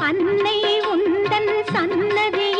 அன்னை உந்தன் சன்னதி.